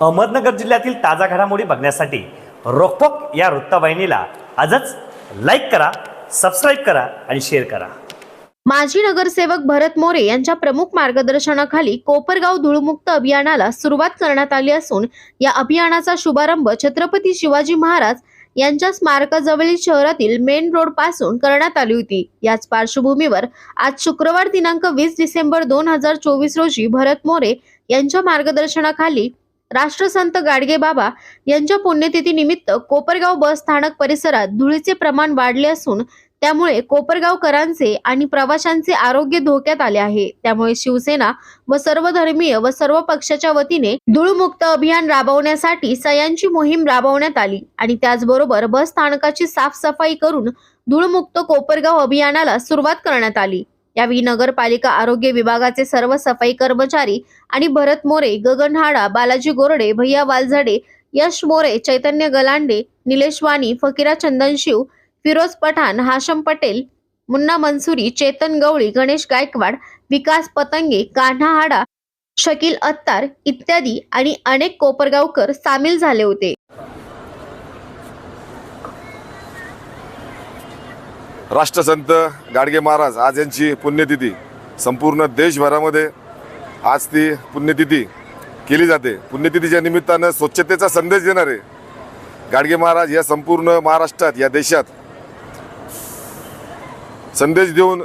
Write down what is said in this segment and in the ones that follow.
अहमदनगर जिल्ह्यातील ताजा घडामोडी बघण्यासाठी रोकटोक या वृत्तवाहिनीला आजच लाईक करा सबस्क्राईब करा आणि शेअर करा. माजी नगरसेवक भरत मोरे यांच्या प्रमुख मार्गदर्शनाखाली कोपरगाव धूळमुक्त अभियानाला सुरुवात करण्यात आली असून या अभियानाचा शुभारंभ छत्रपती शिवाजी महाराज यांच्या स्मारकाजवळील शहरातील मेन रोडपासून करण्यात आली होती. याच पार्श्वभूमीवर आज शुक्रवार दिनांक वीस डिसेंबर दोन हजार चोवीस रोजी भरत मोरे यांच्या मार्गदर्शनाखाली राष्ट्रसंत गाडगे बाबा यांच्या पुण्यतिथी निमित्त कोपरगाव बस स्थानक परिसरात धुळीचे प्रमाण वाढले असून त्यामुळे कोपरगावकरांचे आणि प्रवाशांचे आरोग्य धोक्यात आले आहे. त्यामुळे शिवसेना व सर्व धर्मीय व सर्व पक्षाच्या वतीने धूळमुक्त अभियान राबवण्यासाठी सयांची मोहीम राबवण्यात आली आणि त्याचबरोबर बस स्थानकाची साफसफाई करून धूळमुक्त कोपरगाव अभियानाला सुरुवात करण्यात आली. यावेळी नगरपालिका आरोग्य विभागाचे सर्व सफाई कर्मचारी आणि भरत मोरे गगन हाडा बालाजी गोरडे भैया वालझाडे यश मोरे चैतन्य गलांडे निलेश वाणी फकीरा चंदनशिव फिरोज पठाण हाशम पटेल मुन्ना मनसुरी चेतन गवळी गणेश गायकवाड विकास पतंगे कान्हा हाडा शकील अत्तार इत्यादी आणि अनेक कोपरगावकर सामील झाले होते. राष्ट्रसंत गाडगे महाराज आज यांची पुण्यतिथी. संपूर्ण देशभरामध्ये आज ती पुण्यतिथी केली जाते. पुण्यतिथीच्या निमित्तानं स्वच्छतेचा संदेश देणारे गाडगे महाराज या संपूर्ण महाराष्ट्रात या देशात संदेश देऊन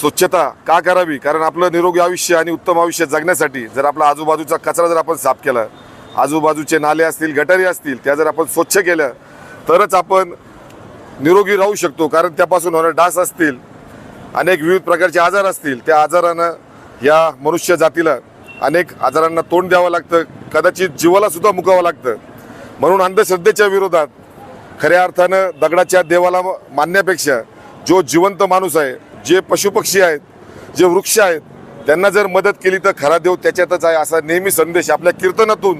स्वच्छता का करावी? कारण आपलं निरोगी आयुष्य आणि उत्तम आयुष्य जगण्यासाठी जर आपला आजूबाजूचा कचरा जर आपण साफ केला आजूबाजूचे नाले असतील गटारी असतील त्या जर आपण स्वच्छ केल्या तरच आपण निरोगी राहू शकतो कारण त्यापासून होणारे डास असतील अनेक विविध प्रकारचे आजार असतील त्या आजारानं या मनुष्य जातीला अनेक आजारांना तोंड द्यावं लागतं कदाचित जीवाला सुद्धा मुकावं लागतं. म्हणून अंधश्रद्धेच्या विरोधात खऱ्या अर्थानं दगडाच्या देवाला मानण्यापेक्षा जो जिवंत माणूस आहे जे पशुपक्षी आहेत जे वृक्ष आहेत त्यांना जर मदत केली तर खरा देव त्याच्यातच आहे असा नेहमी संदेश आपल्या कीर्तनातून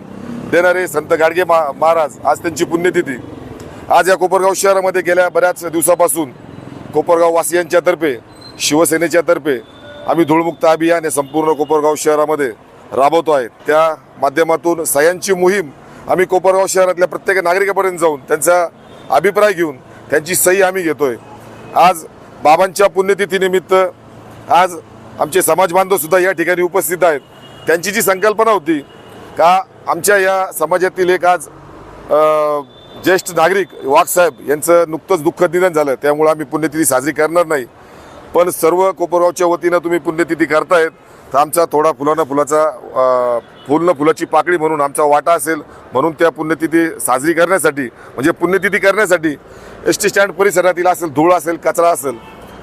देणारे संत गाडगे मा महाराज आज त्यांची पुण्यतिथी. आज या कोपरगाव शहरामध्ये गेल्या बऱ्याच दिवसापासून कोपरगाव वासियांच्या तर्फे शिवसेनेच्या तर्फे आम्ही धूळमुक्त अभियान हे संपूर्ण कोपरगाव शहरामध्ये राबवतो आहे. त्या माध्यमातून सह्यांची मोहीम आम्ही कोपरगाव शहरातल्या प्रत्येक नागरिकापर्यंत जाऊन त्यांचा अभिप्राय घेऊन त्यांची सही आम्ही घेतोय. आज बाबांच्या पुण्यतिथीनिमित्त आज आमचे समाज बांधवसुद्धा या ठिकाणी उपस्थित आहेत. त्यांची जी संकल्पना होती का आमच्या या समाजातील एक आज ज्येष्ठ नागरिक वाघसाहेब यांचं नुकतंच दुःखद निधन झालं त्यामुळे आम्ही पुण्यतिथी साजरी करणार नाही. पण सर्व कोपरगावच्या वतीनं तुम्ही पुण्यतिथी करतायत तर आमचा थोडा फुलानं फुलाचा फुलनं फुलाची पाकळी म्हणून आमचा वाटा असेल म्हणून त्या पुण्यतिथी साजरी करण्यासाठी म्हणजे पुण्यतिथी करण्यासाठी एस टी स्टँड परिसरातील असेल धूळ असेल कचरा असेल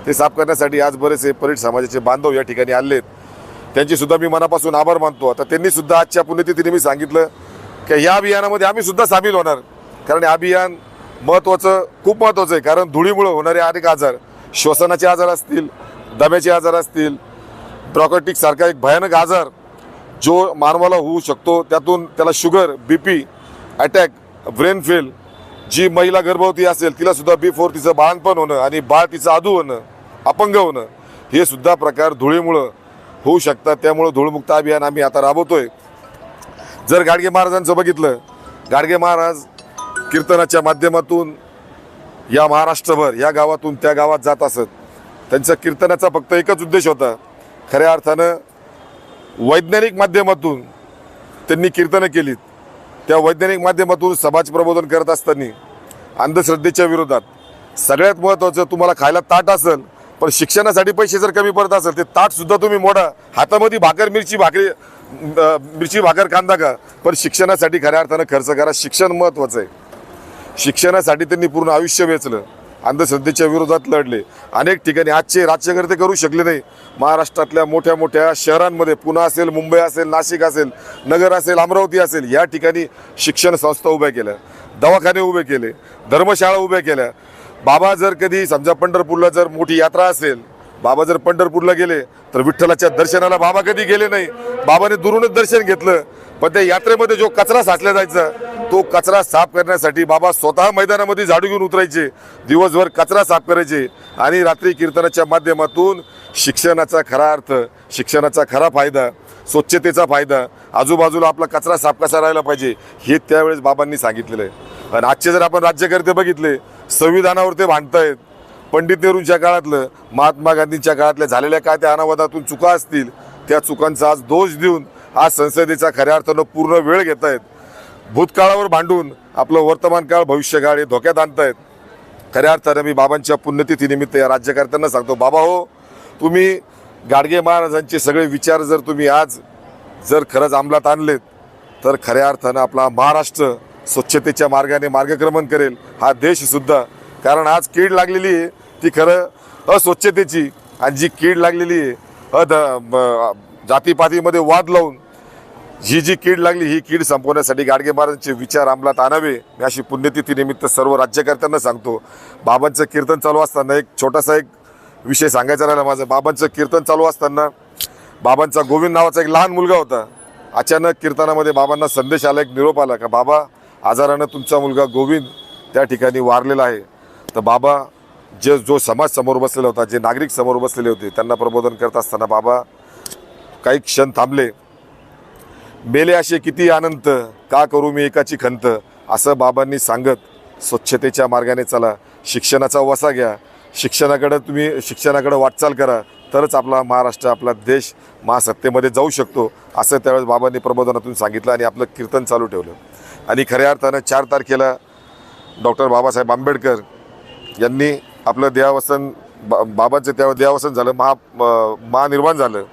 ते साफ करण्यासाठी आज बरेचसे परीट समाजाचे बांधव या ठिकाणी आले आहेत त्यांचीसुद्धा मी मनापासून आभार मानतो. आता त्यांनीसुद्धा आजच्या पुण्यतिथीने मी सांगितलं की या अभियानामध्ये आम्हीसुद्धा सामील होणार. कारण अभियान महत्त्वाचं खूप महत्त्वाचं आहे. कारण धुळीमुळं होणारे अनेक आजार श्वसनाचे आजार असतील दम्याचे आजार असतील ब्रॉकॉटिकसारखा एक भयानक आजार जो मानवाला होऊ शकतो त्यातून त्याला sugar B P attack brain fail जी महिला गर्भवती असेल तिलासुद्धा बी फोर तिचं बाळणपण होणं आणि बाळ तिचं आदू होणं अपंग होणं हे सुद्धा प्रकार धुळीमुळं होऊ शकतात. त्यामुळं धूळमुक्त अभियान आम्ही आता राबवतोय. जर गाडगे महाराजांचं बघितलं गाडगे महाराज कीर्तनाच्या माध्यमातून या महाराष्ट्रभर या गावातून त्या गावात जात असत. त्यांचा कीर्तनाचा फक्त एकच उद्देश होता. खऱ्या अर्थानं वैज्ञानिक माध्यमातून त्यांनी कीर्तनं केलीत. त्या वैज्ञानिक माध्यमातून समाज प्रबोधन करत असताना अंधश्रद्धेच्या विरोधात सगळ्यात महत्त्वाचं तुम्हाला खायला ताट असेल पण शिक्षणासाठी पैसे जर कमी पडत असेल ते ताटसुद्धा तुम्ही मोडा. हातामध्ये भाकर मिरची भाकरी मिरची भाकर कांदा का पण शिक्षणासाठी खऱ्या अर्थानं खर्च करा. शिक्षण महत्त्वाचं आहे. शिक्षणासाठी त्यांनी पूर्ण आयुष्य वेचलं. अंधश्रद्धेच्या विरोधात लढले. अनेक ठिकाणी आजचे राज्यकर्ते करू शकले नाही. महाराष्ट्रातल्या मोठ्या मोठ्या शहरांमध्ये पुणे असेल मुंबई असेल नाशिक असेल नगर असेल अमरावती असेल या ठिकाणी शिक्षण संस्था उभ्या केल्या. दवाखाने उभे केले. धर्मशाळा उभ्या केल्या. बाबा जर कधी समजा पंढरपूरला जर मोठी यात्रा असेल बाबा जर पंढरपूरला गेले तर विठ्ठलाच्या दर्शनाला बाबा कधी गेले नाही. बाबाने दुरूनच दर्शन घेतलं. पण त्या यात्रेमध्ये जो कचरा साचला जायचा तो कचरा साफ करण्यासाठी बाबा स्वतः मैदानामध्ये झाडू घेऊन उतरायचे. दिवसभर कचरा साफ करायचे. आणि रात्री कीर्तनाच्या माध्यमातून शिक्षणाचा खरा अर्थ शिक्षणाचा खरा फायदा स्वच्छतेचा फायदा आजूबाजूला आपला कचरा साफ कसा राहायला पाहिजे हे त्यावेळेस बाबांनी सांगितलेलं आहे. आणि आजचे जर आपण राज्यकर्ते बघितले संविधानावर ते भांडतायत. पंडित नेहरूंच्या काळातलं महात्मा गांधींच्या काळातल्या झालेल्या काय त्या अनावादातून चुका असतील त्या चुकांचा आज दोष देऊन आज संसदेचा खऱ्या अर्थानं पूर्ण वेळ घेत आहेत भूतकाळावर भांडून आपलं वर्तमान काळ भविष्यकाळ हे धोक्यात आणतायत. खऱ्या अर्थानं मी बाबांच्या पुण्यतिथीनिमित्त या राज्यकर्त्यांना सांगतो बाबा हो तुम्ही गाडगे महाराजांचे सगळे विचार जर तुम्ही आज जर खरंच अंमलात आणलेत तर खऱ्या अर्थानं आपला महाराष्ट्र स्वच्छतेच्या मार्गाने मार्गक्रमण करेल. हा देशसुद्धा कारण आज कीड लागलेली आहे ती खरं अस्वच्छतेची. आणि जी कीड लागलेली आहे अद ब- जातीपातीमध्ये वाद लावून ही जी कीड लागली ही कीड संपवण्यासाठी गाडगे महाराजांचे विचार अंमलात आणावे. मी अशी पुण्यतिथीनिमित्त सर्व राज्यकर्त्यांना सांगतो. बाबांचं कीर्तन चालू असताना एक छोटासा एक विषय सांगायचा राहिला माझं. बाबांचं कीर्तन चालू असताना बाबांचा गोविंद नावाचा एक लहान मुलगा होता. अचानक कीर्तनामध्ये बाबांना संदेश आला एक निरोप आला का बाबा आजारानं तुमचा मुलगा गोविंद त्या ठिकाणी वारलेला आहे. तर बाबा जे जो समाज समोर बसलेला होता जे नागरिक समोर बसलेले होते त्यांना प्रबोधन करत असताना बाबा काही क्षण थांबले. मेले असे किती आनंद का करू मी एकाची खंत असं बाबांनी सांगत स्वच्छतेच्या मार्गाने चला. शिक्षणाचा वसा घ्या. शिक्षणाकडं तुम्ही शिक्षणाकडं वाटचाल करा. तरच आपला महाराष्ट्र आपला देश महासत्तेमध्ये जाऊ शकतो असं त्यावेळेस बाबांनी प्रबोधनातून सांगितलं आणि आपलं कीर्तन चालू ठेवलं. आणि खऱ्या अर्थानं चार तारखेला डॉक्टर बाबासाहेब आंबेडकर यांनी आपलं देहावसन बा बाबांचं त्या देहावसन झालं महा महानिर्माण झालं.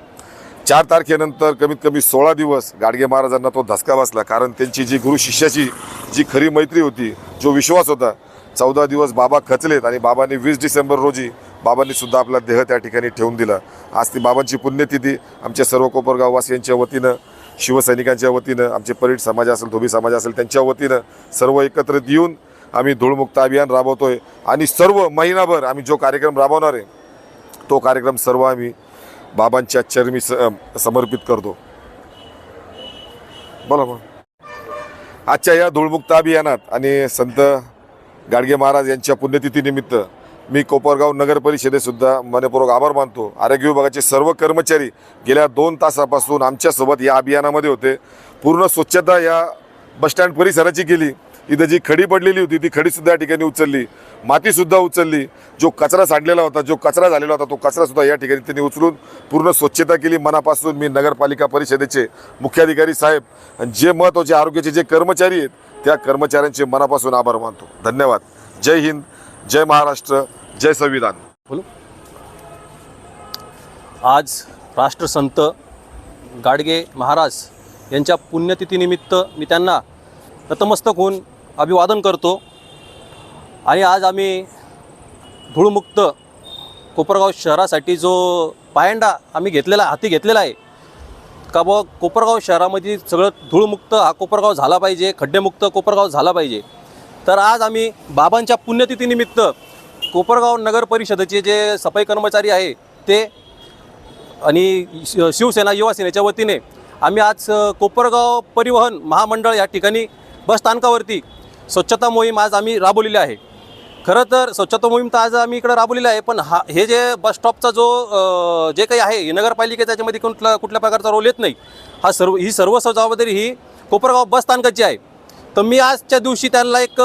चार तारखेनंतर कमीत कमी सोळा दिवस गाडगे महाराजांना तो धसका बसला कारण त्यांची जी गुरु शिष्याची जी खरी मैत्री होती जो विश्वास होता चौदा दिवस बाबा खचलेत आणि बाबांनी वीस डिसेंबर रोजी बाबांनी सुद्धा आपला देह त्या ठिकाणी ठेवून दिला. आज ती बाबांची पुण्यतिथी आमच्या सर्व कोपरगाववासियांच्या वतीनं शिवसैनिकांच्या वतीनं आमचे परीट समाज असेल धोबी समाज असेल त्यांच्या वतीनं सर्व एकत्रित येऊन आम्ही धूळमुक्त अभियान राबवतो आहे आणि सर्व महिनाभर आम्ही जो कार्यक्रम राबवणार आहे तो कार्यक्रम सर्व आम्ही बाबांच्या चरमी स समर्पित करतो. बोला मग. आजच्या या धूळमुक्त अभियानात आणि संत गाडगे महाराज यांच्या पुण्यतिथीनिमित्त मी कोपरगाव नगर परिषदेसुद्धा मनपूर्वक आभार मानतो. आरोग्य विभागाचे सर्व कर्मचारी गेल्या दोन तासापासून आमच्यासोबत या अभियानामध्ये होते. पूर्ण स्वच्छता या बसस्टँड परिसराची केली. इथं जी खडी पडलेली होती ती खडीसुद्धा या ठिकाणी उचलली. मातीसुद्धा उचलली. जो कचरा सांडलेला होता जो कचरा झालेला होता तो कचरासुद्धा या ठिकाणी त्यांनी उचलून पूर्ण स्वच्छता केली. मनापासून मी नगरपालिका परिषदेचे मुख्याधिकारी साहेब आणि जे महत्त्वाचे आरोग्याचे जे कर्मचारी आहेत त्या कर्मचाऱ्यांचे मनापासून आभार मानतो. धन्यवाद. जय हिंद जय महाराष्ट्र जय संविधान. बोलू आज राष्ट्रसंत गाडगे महाराज यांच्या पुण्यतिथीनिमित्त मी त्यांना नतमस्तक होऊन अभिवादन करतो. आणि आज आम्ही धूळमुक्त कोपरगाव शहरासाठी जो पायंडा आम्ही घेतलेला हाती घेतलेला आहे का बुवा कोपरगाव शहरामध्ये सगळं धूळमुक्त हा कोपरगाव झाला पाहिजे खड्डेमुक्त कोपरगाव झाला पाहिजे. तर आज आम्ही बाबांच्या पुण्यतिथीनिमित्त कोपरगाव नगर परिषदेचे जे सफाई कर्मचारी आहे ते आणि शि- शिवसेना युवासेनेच्या वतीने आम्ही आज कोपरगाव परिवहन महामंडळ या ठिकाणी बस स्थानकावरती स्वच्छता मोहीम आज आम्ही राबवलेली आहे. खरं तर स्वच्छता मोहीम तर आज आम्ही इकडं राबवलेली आहे पण हा हे जे बस स्टॉपचा जो जे काही आहे हे नगरपालिकेचा त्याच्यामध्ये कुठला कुठल्या प्रकारचा रोल येत नाही. हा सर्व ही सर्व जबाबदारी ही कोपरगाव बस स्थानकाची आहे. तर मी आजच्या दिवशी त्यांना एक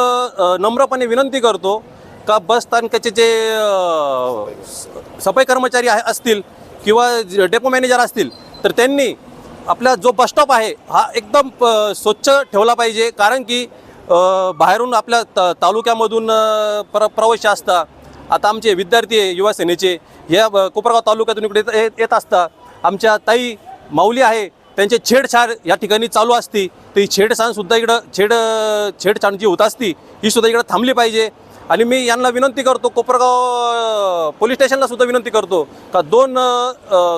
नम्रपणे विनंती करतो का बस स्थानकाचे जे स- सफाई कर्मचारी आहे असतील किंवा डेपो मॅनेजर असतील तर त्यांनी आपला जो बस स्टॉप आहे हा एकदम स्वच्छ ठेवला पाहिजे. कारण की बाहेरून आपल्या त तालुक्यामधून प्र प्रवेश असता. आता आमचे विद्यार्थी आहे युवा सेनेचे. या कोपरगाव तालुक्यातून इकडे येत- येत आमच्या ताई माऊली आहे त्यांचे छेडछाड या ठिकाणी चालू असती. तर ही छेडछाणसुद्धा इकडं छेड छेडछाण जी होत असती ही सुद्धा इकडं थांबली पाहिजे. आणि मी यांना विनंती करतो कोपरगाव पोलीस स्टेशनला सुद्धा विनंती करतो का दोन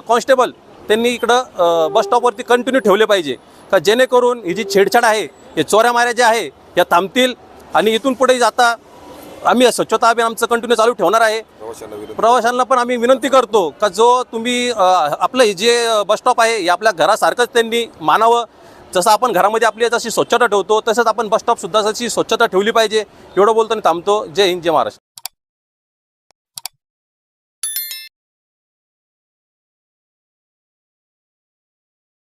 कॉन्स्टेबल त्यांनी इकडं बसस्टॉपवरती बस स्टॉपवरती कंटिन्यू ठेवले पाहिजे. का जेणेकरून ही जी छेडछाड आहे हे चोऱ्या माऱ्या ज्या आहे या थांबतील आणि इथून पुढे जाता आम्ही स्वच्छता अभियान आमचं कंटिन्यू चालू ठेवणार आहे. प्रवाशांना पण आम्ही विनंती करतो का जो तुम्ही आपलं हे जे बस स्टॉप आहे हे आपल्या घरासारखंच त्यांनी मानावं. जसं आपण घरामध्ये आपली जशी स्वच्छता ठेवतो तसंच आपण बस स्टॉपसुद्धा तशी स्वच्छता ठेवली पाहिजे एवढं बोलतो आणि थांबतो. जय हिंद जय महाराष्ट्र.